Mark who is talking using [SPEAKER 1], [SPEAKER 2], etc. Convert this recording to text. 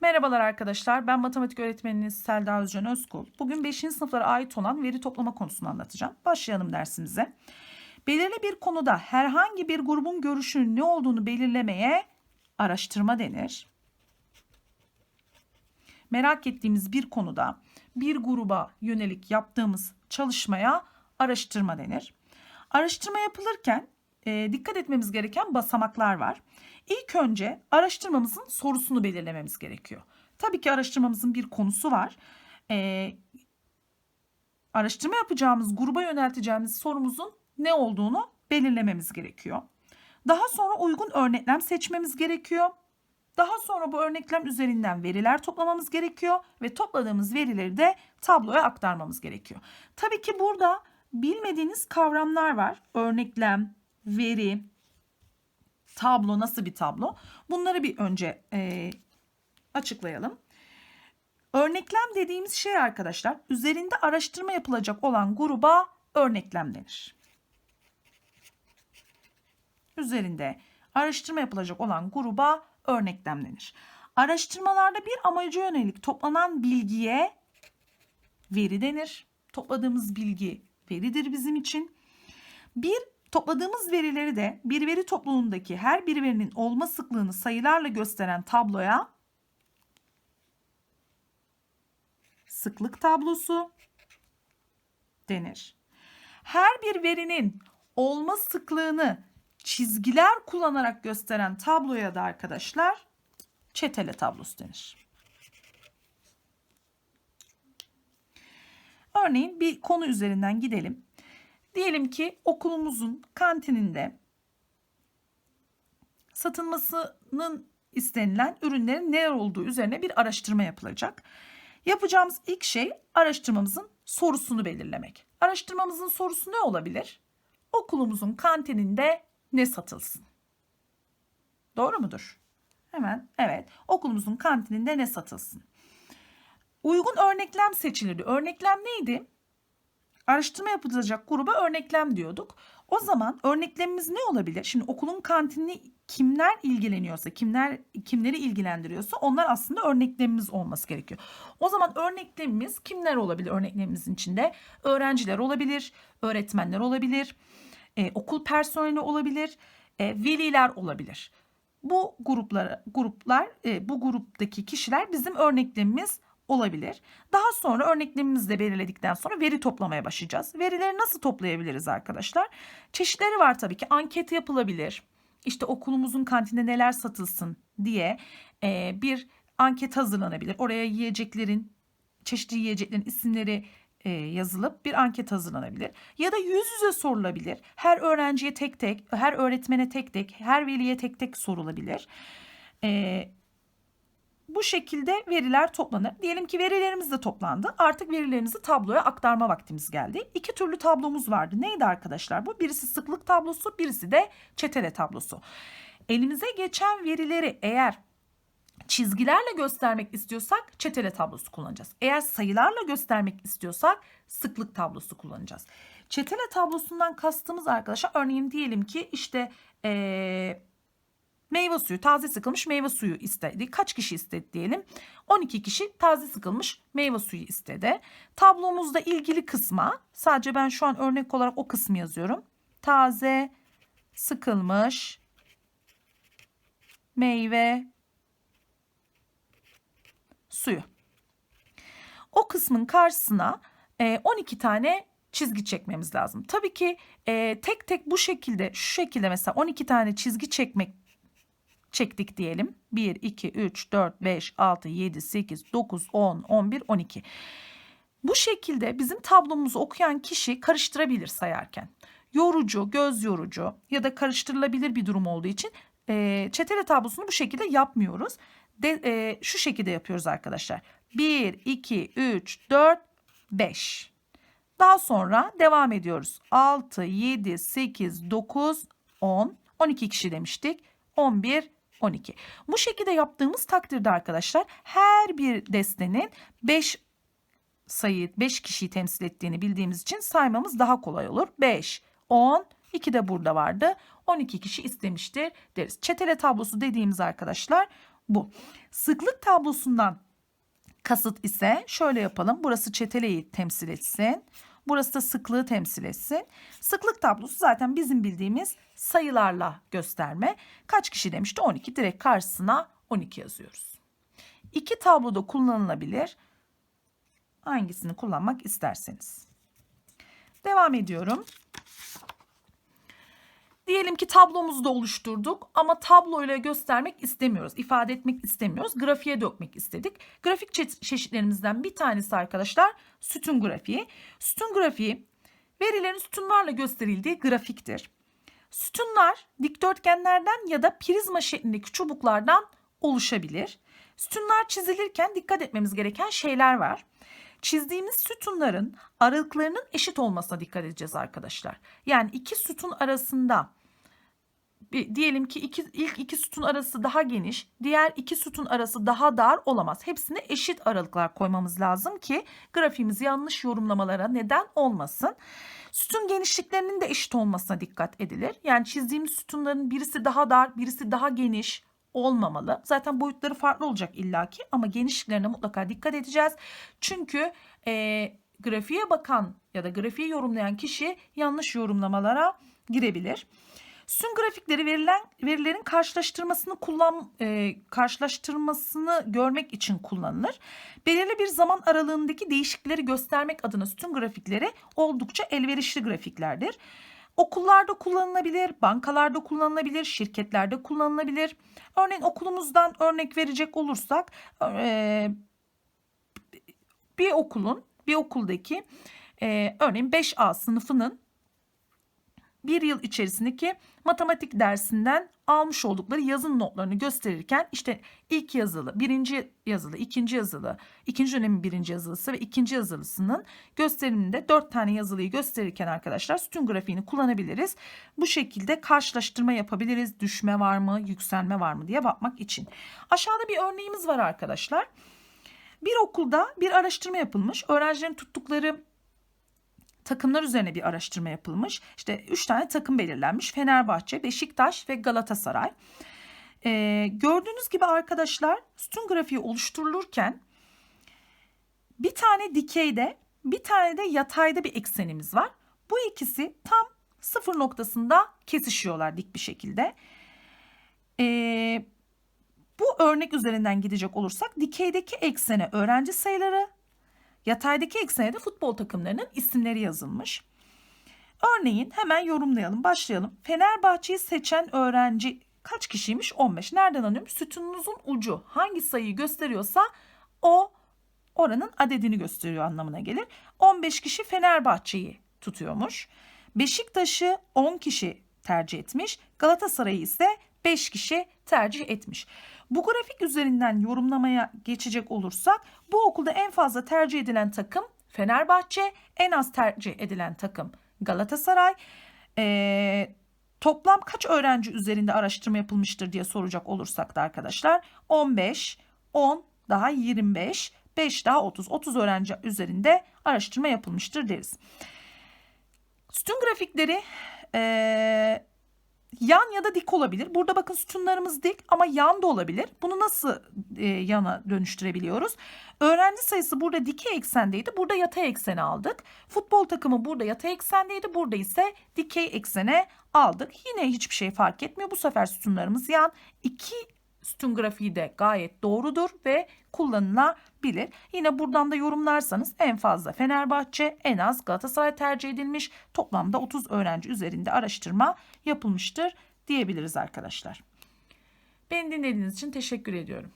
[SPEAKER 1] Merhabalar arkadaşlar. Ben matematik öğretmeniniz Selda Özcan Özkul. Bugün 5. sınıflara ait olan veri toplama konusunu anlatacağım. Başlayalım dersimize. Belirli bir konuda herhangi bir grubun görüşünün ne olduğunu belirlemeye araştırma denir. Merak ettiğimiz bir konuda bir gruba yönelik yaptığımız çalışmaya araştırma denir. Araştırma yapılırken e, dikkat etmemiz gereken basamaklar var. İlk önce araştırmamızın sorusunu belirlememiz gerekiyor. Tabii ki araştırmamızın bir konusu var. E, araştırma yapacağımız, gruba yönelteceğimiz sorumuzun ne olduğunu belirlememiz gerekiyor. Daha sonra uygun örneklem seçmemiz gerekiyor. Daha sonra bu örneklem üzerinden veriler toplamamız gerekiyor ve topladığımız verileri de tabloya aktarmamız gerekiyor. Tabii ki burada bilmediğiniz kavramlar var. Örneklem, veri, tablo nasıl bir tablo? Bunları bir önce e, açıklayalım. Örneklem dediğimiz şey arkadaşlar üzerinde araştırma yapılacak olan gruba örneklem denir. Üzerinde araştırma yapılacak olan gruba örneklem denir. Araştırmalarda bir amaca yönelik toplanan bilgiye veri denir. Topladığımız bilgi veridir bizim için. Bir topladığımız verileri de bir veri topluluğundaki her bir verinin olma sıklığını sayılarla gösteren tabloya sıklık tablosu denir. Her bir verinin olma sıklığını çizgiler kullanarak gösteren tabloya da arkadaşlar çetele tablosu denir. Örneğin bir konu üzerinden gidelim. Diyelim ki okulumuzun kantininde satılmasının istenilen ürünlerin neler olduğu üzerine bir araştırma yapılacak. Yapacağımız ilk şey araştırmamızın sorusunu belirlemek. Araştırmamızın sorusu ne olabilir? Okulumuzun kantininde ne satılsın? Doğru mudur? Hemen evet. Okulumuzun kantininde ne satılsın? Uygun örneklem seçilirdi. Örneklem neydi? Araştırma yapılacak gruba örneklem diyorduk. O zaman örneklemimiz ne olabilir? Şimdi okulun kantinini kimler ilgileniyorsa, kimler kimleri ilgilendiriyorsa onlar aslında örneklemimiz olması gerekiyor. O zaman örneklemimiz kimler olabilir örneklemimizin içinde? Öğrenciler olabilir, öğretmenler olabilir, e, okul personeli olabilir, e, veliler olabilir. Bu gruplar gruplar e, bu gruptaki kişiler bizim örneklemimiz olabilir. Daha sonra örneklemimizi de belirledikten sonra veri toplamaya başlayacağız. Verileri nasıl toplayabiliriz arkadaşlar? Çeşitleri var tabii ki. Anket yapılabilir. İşte okulumuzun kantinde neler satılsın diye e, bir anket hazırlanabilir. Oraya yiyeceklerin, çeşitli yiyeceklerin isimleri e, yazılıp bir anket hazırlanabilir. Ya da yüz yüze sorulabilir. Her öğrenciye tek tek, her öğretmene tek tek, her veliye tek tek sorulabilir. E, bu şekilde veriler toplanır. Diyelim ki verilerimiz de toplandı. Artık verilerimizi tabloya aktarma vaktimiz geldi. İki türlü tablomuz vardı. Neydi arkadaşlar bu? Birisi sıklık tablosu, birisi de çetele tablosu. Elimize geçen verileri eğer çizgilerle göstermek istiyorsak çetele tablosu kullanacağız. Eğer sayılarla göstermek istiyorsak sıklık tablosu kullanacağız. Çetele tablosundan kastımız arkadaşlar örneğin diyelim ki işte ee, meyve suyu taze sıkılmış meyve suyu istedi. Kaç kişi istedi diyelim. 12 kişi taze sıkılmış meyve suyu istedi. Tablomuzda ilgili kısma sadece ben şu an örnek olarak o kısmı yazıyorum. Taze sıkılmış meyve suyu. O kısmın karşısına 12 tane çizgi çekmemiz lazım. Tabii ki e, tek tek bu şekilde şu şekilde mesela 12 tane çizgi çekmek çektik diyelim. 1, 2, 3, 4, 5, 6, 7, 8, 9, 10, 11, 12. Bu şekilde bizim tablomuzu okuyan kişi karıştırabilir sayarken. Yorucu, göz yorucu ya da karıştırılabilir bir durum olduğu için e, çetele tablosunu bu şekilde yapmıyoruz. De, e, şu şekilde yapıyoruz arkadaşlar. 1, 2, 3, 4, 5. Daha sonra devam ediyoruz. 6, 7, 8, 9, 10. 12 kişi demiştik. 11, 12. Bu şekilde yaptığımız takdirde arkadaşlar her bir destenin 5 sayı 5 kişiyi temsil ettiğini bildiğimiz için saymamız daha kolay olur. 5, 10, 2 de burada vardı. 12 kişi istemiştir deriz. Çetele tablosu dediğimiz arkadaşlar bu. Sıklık tablosundan kasıt ise şöyle yapalım. Burası çeteleyi temsil etsin. Burası da sıklığı temsil etsin. Sıklık tablosu zaten bizim bildiğimiz sayılarla gösterme. Kaç kişi demişti? 12. Direkt karşısına 12 yazıyoruz. İki tabloda kullanılabilir. Hangisini kullanmak isterseniz. Devam ediyorum. Diyelim ki tablomuzu da oluşturduk ama tabloyla göstermek istemiyoruz, ifade etmek istemiyoruz. Grafiğe dökmek istedik. Grafik çe- çeşitlerimizden bir tanesi arkadaşlar sütun grafiği. Sütun grafiği verilerin sütunlarla gösterildiği grafiktir. Sütunlar dikdörtgenlerden ya da prizma şeklindeki çubuklardan oluşabilir. Sütunlar çizilirken dikkat etmemiz gereken şeyler var. Çizdiğimiz sütunların aralıklarının eşit olmasına dikkat edeceğiz arkadaşlar. Yani iki sütun arasında bir, diyelim ki iki, ilk iki sütun arası daha geniş, diğer iki sütun arası daha dar olamaz. Hepsine eşit aralıklar koymamız lazım ki grafiğimiz yanlış yorumlamalara neden olmasın. Sütun genişliklerinin de eşit olmasına dikkat edilir. Yani çizdiğimiz sütunların birisi daha dar, birisi daha geniş olmamalı. Zaten boyutları farklı olacak illaki ama genişliklerine mutlaka dikkat edeceğiz. Çünkü e, grafiğe bakan ya da grafiği yorumlayan kişi yanlış yorumlamalara girebilir. Sütun grafikleri verilen verilerin karşılaştırmasını kullan e, karşılaştırmasını görmek için kullanılır. Belirli bir zaman aralığındaki değişiklikleri göstermek adına sütun grafikleri oldukça elverişli grafiklerdir. Okullarda kullanılabilir, bankalarda kullanılabilir, şirketlerde kullanılabilir. Örneğin okulumuzdan örnek verecek olursak e, bir okulun, bir okuldaki e, örneğin 5A sınıfının bir yıl içerisindeki matematik dersinden almış oldukları yazın notlarını gösterirken işte ilk yazılı, birinci yazılı, ikinci yazılı, ikinci dönemin birinci yazılısı ve ikinci yazılısının gösteriminde dört tane yazılıyı gösterirken arkadaşlar sütun grafiğini kullanabiliriz. Bu şekilde karşılaştırma yapabiliriz. Düşme var mı, yükselme var mı diye bakmak için. Aşağıda bir örneğimiz var arkadaşlar. Bir okulda bir araştırma yapılmış. Öğrencilerin tuttukları takımlar üzerine bir araştırma yapılmış. İşte 3 tane takım belirlenmiş. Fenerbahçe, Beşiktaş ve Galatasaray. Ee, gördüğünüz gibi arkadaşlar sütun grafiği oluşturulurken bir tane dikeyde bir tane de yatayda bir eksenimiz var. Bu ikisi tam sıfır noktasında kesişiyorlar dik bir şekilde. Ee, bu örnek üzerinden gidecek olursak dikeydeki eksene öğrenci sayıları, Yataydaki eksene de futbol takımlarının isimleri yazılmış. Örneğin hemen yorumlayalım, başlayalım. Fenerbahçe'yi seçen öğrenci kaç kişiymiş? 15. Nereden anlıyorum? Sütununuzun ucu hangi sayıyı gösteriyorsa o oranın adedini gösteriyor anlamına gelir. 15 kişi Fenerbahçe'yi tutuyormuş. Beşiktaş'ı 10 kişi tercih etmiş. Galatasaray'ı ise 5 kişi tercih etmiş. Bu grafik üzerinden yorumlamaya geçecek olursak bu okulda en fazla tercih edilen takım Fenerbahçe, en az tercih edilen takım Galatasaray. Ee, toplam kaç öğrenci üzerinde araştırma yapılmıştır diye soracak olursak da arkadaşlar 15, 10 daha 25, 5 daha 30. 30 öğrenci üzerinde araştırma yapılmıştır deriz. Sütun grafikleri ee, yan ya da dik olabilir. Burada bakın sütunlarımız dik ama yan da olabilir. Bunu nasıl e, yana dönüştürebiliyoruz? Öğrenci sayısı burada dikey eksendeydi. Burada yatay eksene aldık. Futbol takımı burada yatay eksendeydi. Burada ise dikey eksene aldık. Yine hiçbir şey fark etmiyor. Bu sefer sütunlarımız yan. İki sütun grafiği de gayet doğrudur ve kullanılabilir. Yine buradan da yorumlarsanız en fazla Fenerbahçe, en az Galatasaray tercih edilmiş. Toplamda 30 öğrenci üzerinde araştırma yapılmıştır diyebiliriz arkadaşlar. Beni dinlediğiniz için teşekkür ediyorum.